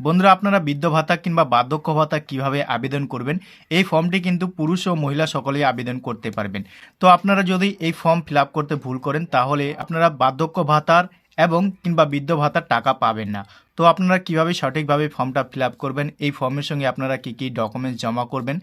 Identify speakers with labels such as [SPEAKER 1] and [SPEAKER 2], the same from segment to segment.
[SPEAKER 1] বন্ধুরা, আপনারা বৃদ্ধ ভাতা কিংবা বার্ধক্য ভাতা কীভাবে আবেদন করবেন? এই ফর্মটি কিন্তু পুরুষ ও মহিলা সকলেই আবেদন করতে পারবেন। তো আপনারা যদি এই ফর্ম ফিল করতে ভুল করেন, তাহলে আপনারা বার্ধক্য ভাতার এবং কিংবা বৃদ্ধ ভাতার টাকা পাবেন না। তো আপনারা কীভাবে সঠিকভাবে ফর্মটা ফিল করবেন? এই ফর্মের সঙ্গে আপনারা কি কি ডকুমেন্টস জমা করবেন?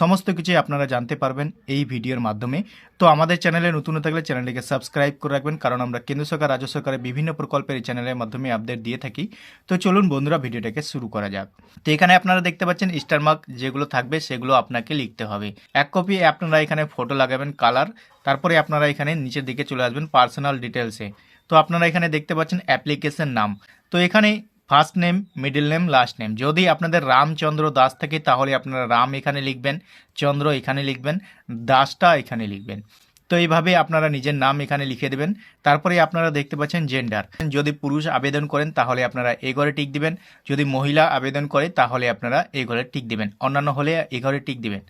[SPEAKER 1] সমস্ত কিছুই আপনারা জানতে পারবেন এই ভিডিওর মাধ্যমে। তো আমাদের চ্যানেলে নতুন থাকলে চ্যানেলটিকে সাবস্ক্রাইব করে রাখবেন, কারণ আমরা কেন্দ্র সরকার, রাজ্য সরকারের বিভিন্ন প্রকল্পের এই চ্যানেলের মাধ্যমে আপডেট দিয়ে থাকি। তো চলুন বন্ধুরা, ভিডিওটাকে শুরু করা যাক। তো এখানে আপনারা দেখতে পাচ্ছেন স্টারমার্ক যেগুলো থাকবে, সেগুলো আপনাকে লিখতে হবে। এক কপি আপনারা এখানে ফটো লাগাবেন কালার তারপরে আপনারা এখানে নিচের দিকে চলে আসবেন পার্সোনাল ডিটেলসে তো আপনারা এখানে দেখতে পাচ্ছেন অ্যাপ্লিকেশন নাম। তো এখানে first name middle name last name যদি আপনাদের রামচন্দ্র দাস থাকে, তাহলে আপনারা রাম এখানে লিখবেন, চন্দ্র এখানে লিখবেন, দাসটা এখানে লিখবেন। তো এইভাবে আপনারা নিজের নাম এখানে লিখে দেবেন। তারপরে আপনারা দেখতে পাচ্ছেন জেন্ডার যদি পুরুষ আবেদন করেন, তাহলে আপনারা এ ঘরে টিক দিবেন। যদি মহিলা আবেদন করে, তাহলে আপনারা এ ঘরে টিক দিবেন। অন্যান্য হলে এ ঘরে টিক দিবেন।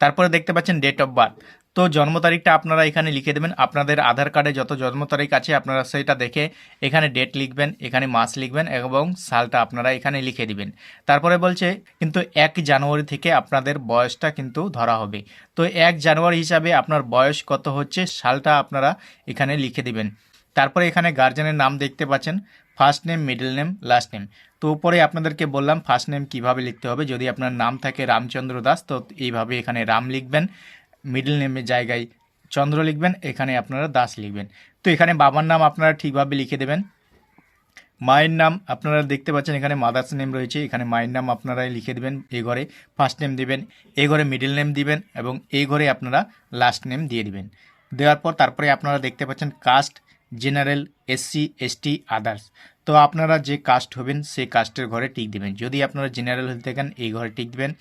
[SPEAKER 1] তারপরে দেখতে পাচ্ছেন ডেট অফ বার্থ তো জন্ম তারিখটা আপনারা এখানে লিখে দেবেন। আপনাদের আধার কার্ডে যত জন্ম তারিখ আছে, আপনারা সেটা দেখে এখানে ডেট লিখবেন, এখানে মাস লিখবেন এবং সালটা আপনারা এখানে লিখে দিবেন। তারপরে বলছে, কিন্তু এক জানুয়ারি থেকে আপনাদের বয়সটা কিন্তু ধরা হবে। তো এক জানুয়ারি হিসাবে আপনার বয়স কত হচ্ছে, সালটা আপনারা এখানে লিখে দিবেন। তারপরে এখানে গার্জেনের নাম দেখতে পাচ্ছেন first name middle name last name তো উপরে আপনাদেরকে বললাম ফার্স্ট নেম কীভাবে লিখতে হবে, যদি আপনার নাম থাকে রামচন্দ্র দাস, তো এইভাবে এখানে রাম লিখবেন। মিডল নেমের জায়গায় চন্দ্র লিখবেন, এখানে আপনারা দাস লিখবেন। তো এখানে বাবার নাম আপনারা ঠিকভাবে লিখে দেবেন। মায়ের নাম আপনারা দেখতে পাচ্ছেন, এখানে মাদার্স নেম রয়েছে, এখানে মায়ের নাম আপনারা লিখে দেবেন, এ ঘরে ফার্স্ট নেম দিবেন, এ ঘরে মিডল নেম দিবেন এবং এই ঘরে আপনারা লাস্ট নেম দিয়ে দিবেন। দেওয়ার পর তারপরে আপনারা দেখতে পাচ্ছেন caste general SC ST others তো আপনারা যে কাস্ট হবেন সেই কাস্টের ঘরে টিক দিবেন। যদি আপনারা জেনারেল হতে থাকেন, এই ঘরে টিক দিবেন।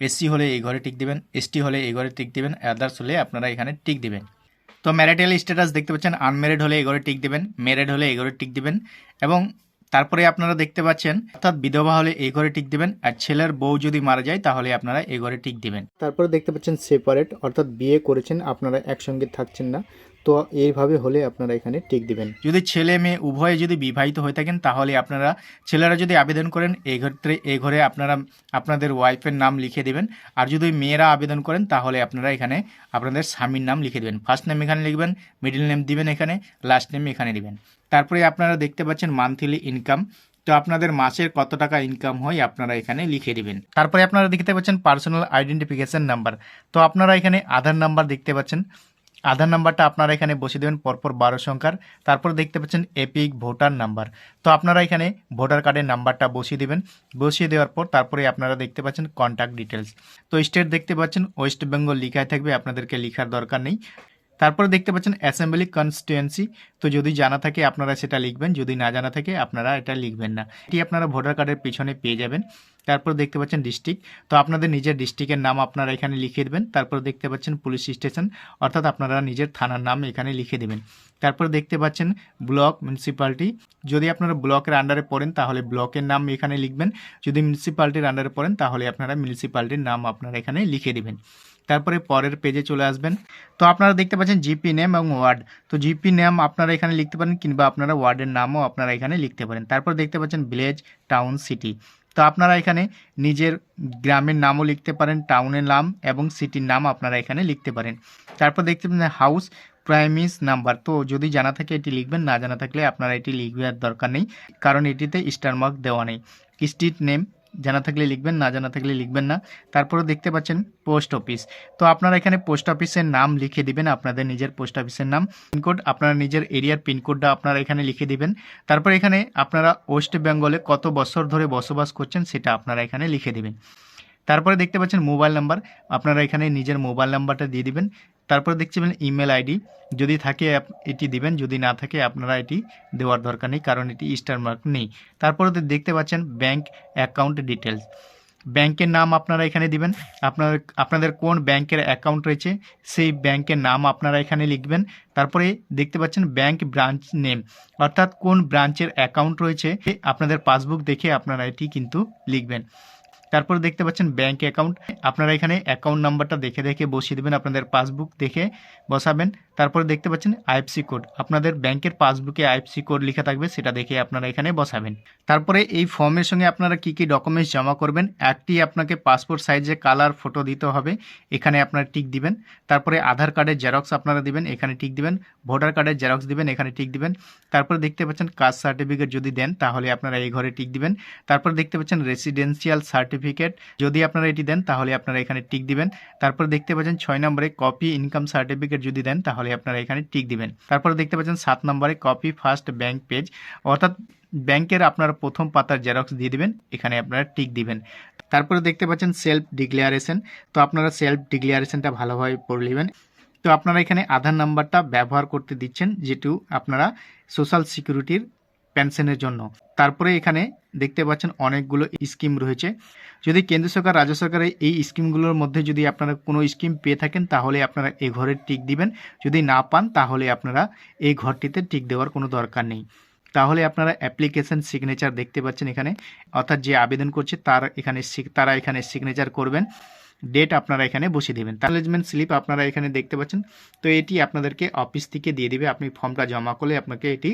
[SPEAKER 1] এসসি হলে এই ঘরে টিক দিবেন, এসটি হলে এই ঘরে টিক দিবেন, আদার্স হলে আপনারা এখানে টিক দিবেন। তো ম্যারিটাল স্ট্যাটাস দেখতে পাচ্ছেন, আনম্যারিড হলে এই ঘরে টিক দিবেন, ম্যারিড হলে এই ঘরে টিক দিবেন এবং তারপরে আপনারা দেখতে পাচ্ছেন, অর্থাৎ বিধবা হলে এই ঘরে টিক দিবেন আর ছেলের বউ যদি মারা যায় তাহলে আপনারা এই ঘরে টিক দিবেন।
[SPEAKER 2] তারপরে দেখতে পাচ্ছেন সেপারেট অর্থাৎ বিয়ে করেছেন, আপনারা একসঙ্গে থাকছেন না। তো এইভাবে হলে আপনারা এখানে টিক দিবেন।
[SPEAKER 1] যদি ছেলে মেয়ে উভয়ে যদি বিবাহিত হয়ে থাকেন, তাহলে আপনারা, ছেলেরা যদি আবেদন করেন এই ক্ষেত্রে এই ঘরে আপনারা, আপনাদের ওয়াইফের নাম লিখে দেবেন। আর যদি মেয়েরা আবেদন করেন, তাহলে আপনারা এখানে আপনাদের স্বামীর নাম লিখে দেবেন। ফার্স্ট নেম এখানে লিখবেন মিডল নেম দিবেন এখানে লাস্ট নেম এখানে দিবেন। তারপরে আপনারা দেখতে পাচ্ছেন মান্থলি ইনকাম তো আপনাদের মাসের কত টাকা ইনকাম হয়, আপনারা এখানে লিখে দিবেন। তারপরে আপনারা দেখতে পাচ্ছেন পার্সোনাল আইডেন্টিফিকেশন নাম্বার তো আপনারা এখানে আধার নাম্বার দেখতে পাচ্ছেন। আধার নাম্বারটা আপনারা এখানে বসিয়ে দেবেন, পরপর বারো সংখ্যার। তারপর দেখতে পাচ্ছেন এপিক ভোটার নাম্বার। তো আপনারা এখানে ভোটার কার্ডের নাম্বারটা বসিয়ে দেবেন। বসিয়ে দেওয়ার পর তারপরে আপনারা দেখতে পাচ্ছেন কন্ট্যাক্ট ডিটেলস তো স্টেট দেখতে পাচ্ছেন ওয়েস্ট বেঙ্গল লিখায় থাকবে, আপনাদেরকে লেখার দরকার নেই। তারপরে দেখতে পাচ্ছেন অ্যাসেম্বলি কনস্টিটুয়েন্সি তো যদি জানা থাকে, আপনারা সেটা লিখবেন। যদি না জানা থাকে, আপনারা এটা লিখবেন না। এটি আপনারা ভোটার কার্ডের পিছনে পেয়ে যাবেন। তারপর দেখতে পাচ্ছেন ডিস্ট্রিক্ট তো আপনাদের নিজের ডিস্ট্রিক্টের নাম আপনারা এখানে লিখে দেবেন। তারপর দেখতে পাচ্ছেন পুলিশ স্টেশন অর্থাৎ আপনারা নিজের থানার নাম এখানে লিখে দেবেন। তারপর দেখতে পাচ্ছেন ব্লক মিউনিসিপ্যালিটি যদি আপনারা ব্লকের আন্ডারে পড়েন, তাহলে ব্লকের নাম এখানে লিখবেন। যদি মিউনিসিপ্যালিটির আন্ডারে পড়েন, তাহলে আপনারা মিউনিসিপ্যালিটির নাম আপনারা এখানে লিখে দেবেন। তারপরে পরের পেজে চলে আসবেন। তো আপনারা দেখতে পাচ্ছেন জিপি নেম এবং ওয়ার্ড তো জিপি নেম আপনারা এখানে লিখতে পারেন, কিংবা আপনারা ওয়ার্ডের নামও আপনারা এখানে লিখতে পারেন। তারপর দেখতে পাচ্ছেন ভিলেজ টাউন সিটি তো আপনারা এখানে নিজের গ্রামের নামও লিখতে পারেন, টাউনের নাম এবং সিটির নাম আপনারা এখানে লিখতে পারেন। তারপর দেখতে পাবেন হাউস প্রাইমিস নাম্বার তো যদি জানা থাকে এটি লিখবেন, না জানা থাকলে আপনারা এটি লিখবার দরকার নেই, কারণ এটিতে স্টার মার্ক দেওয়া নেই। স্ট্রিট নেম জানা থাকলে লিখবেন, না জানা থাকলে লিখবেন না। তারপরে দেখতে পাচ্ছেন পোস্ট অফিস। তো আপনারা এখানে পোস্ট অফিসের নাম লিখে দিবেন, আপনাদের নিজের পোস্ট অফিসের নাম। পিনকোড আপনারা নিজের এরিয়ার পিনকোডটা আপনারা এখানে লিখে দিবেন। তারপর এখানে আপনারা ওয়েস্ট বেঙ্গলে কত বছর ধরে বসবাস করছেন সেটা আপনারা এখানে লিখে দিবেন। তারপরে দেখতে পাচ্ছেন মোবাইল নাম্বার, আপনারা এখানে নিজের মোবাইল নাম্বারটা দিয়ে দিবেন। তারপরে পাবেন ইমেল আইডি যদি থাকে এটি দিবেন, যদি না থাকে আপনারা এটি দেওয়ার দরকার নেই, কারণ এটি স্টার মার্ক নেই। তারপরে দেখতে পাচ্ছেন ব্যাংক অ্যাকাউন্ট ডিটেলস ব্যাংকের নাম আপনারা এখানে দিবেন। আপনার, আপনাদের কোন ব্যাংকের অ্যাকাউন্ট রয়েছে, সেই ব্যাংকের নাম আপনারা এখানে লিখবেন। তারপরে দেখতে পাচ্ছেন ব্যাংক ব্রাঞ্চ নেম অর্থাৎ কোন ব্রাঞ্চের অ্যাকাউন্ট রয়েছে, আপনাদের পাসবুক দেখে আপনারা এটি কিন্তু লিখবেন। তারপর দেখতে পাচ্ছেন ব্যাঙ্ক অ্যাকাউন্ট আপনারা এখানে অ্যাকাউন্ট নাম্বারটা দেখে দেখে বসিয়ে দেবেন, আপনাদের পাসবুক দেখে বসাবেন। তারপরে দেখতে পাচ্ছেন আইএফসি কোড আপনাদের ব্যাংকের পাসবুকে আইএফসি কোড লেখা থাকবে, সেটা দেখে আপনারা এখানে বসাবেন। তারপরে এই ফর্মের সঙ্গে আপনারা কি কি ডকুমেন্টস জমা করবেন একটি আপনাকে পাসপোর্ট সাইজে কালার ফটো দিতে হবে, এখানে আপনারা টিক দিবেন। তারপরে আধার কার্ডের জেরক্স আপনারা দিবেন, এখানে টিক দিবেন। ভোটার কার্ডের জেরক্স দিবেন, এখানে টিক দিবেন। তারপরে দেখতে পাচ্ছেন কাস্ট সার্টিফিকেট যদি দেন, তাহলে আপনারা এই ঘরে টিক দিবেন। তারপর দেখতে পাচ্ছেন রেসিডেন্সিয়াল সার্টিফিকেট যদি আপনারা এটি দেন, তাহলে আপনারা এখানে টিক দিবেন। তারপর দেখতে পাচ্ছেন ছয় নম্বরে কপি ইনকাম সার্টিফিকেট যদি দেন, তাহলে আপনারা এখানে টিক দিবেন। তারপর দেখতে পাচ্ছেন সাত নম্বরে কপি ফার্স্ট ব্যাংক পেজ অর্থাৎ ব্যাংকের আপনারা প্রথম পাতার জেরক্স দিয়ে দিবেন, এখানে আপনারা টিক দিবেন। তারপরে দেখতে পাচ্ছেন সেলফ ডিক্লারেশন তো আপনারা সেলফ ডিক্লারেশনটা ভালোভাবে পড়ে নেবেন। তো আপনারা এখানে আধার নাম্বারটা ব্যবহার করতে দিচ্ছেন যেটু আপনারা সোশ্যাল সিকিউরিটির পেনশনের জন্য। তারপরে এখানে দেখতে পাচ্ছেন অনেকগুলো স্কিম রয়েছে। যদি কেন্দ্র সরকার, রাজ্য সরকারের এই স্কিমগুলোর মধ্যে যদি আপনারা কোনো স্কিম পেয়ে থাকেন, তাহলে আপনারা এই ঘরে টিক দিবেন। যদি না পান, তাহলে আপনারা এই ঘরটিতে টিক দেওয়ার কোনো দরকার নেই। তাহলে আপনারা অ্যাপ্লিকেশন সিগনেচার দেখতে পাচ্ছেন এখানে। অর্থাৎ যে আবেদন করছে, তার এখানে তারা এখানে সিগনেচার করবেন। ডেট আপনারা এখানে বসিয়ে দেবেন। অ্যাকনোলেজমেন্ট স্লিপ আপনারা এখানে দেখতে পাচ্ছেন। তো এটি আপনাদেরকে অফিস থেকে দিয়ে দিবে। আপনি ফর্মটা জমা করলে আপনাকে এটি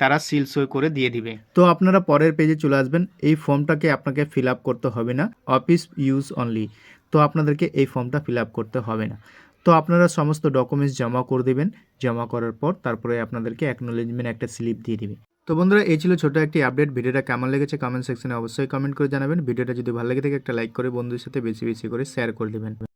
[SPEAKER 1] তারা সিল সই করে দিয়ে দিবে। তো আপনারা পরের পেজে চলে আসবেন। এই ফর্মটাকে আপনাকে ফিল করতে হবে না। অফিস ইউজ অনলি তো আপনাদেরকে এই ফর্মটা ফিল করতে হবে না। তো আপনারা সমস্ত ডকুমেন্টস জমা করে দেবেন। জমা করার পর তারপরে আপনাদেরকে অ্যাকনোলেজমেন্ট একটা স্লিপ দিয়ে দিবে। তো বন্ধুরা, এই ছিল ছোটো একটি আপডেট ভিডিওটা কেমন লেগেছে কমেন্ট সেকশনে অবশ্যই কমেন্ট করে জানাবেন। ভিডিওটা যদি ভালো লেগে থাকে, একটা লাইক করে বন্ধুদের সাথে বেশি বেশি করে শেয়ার করে দেবেন।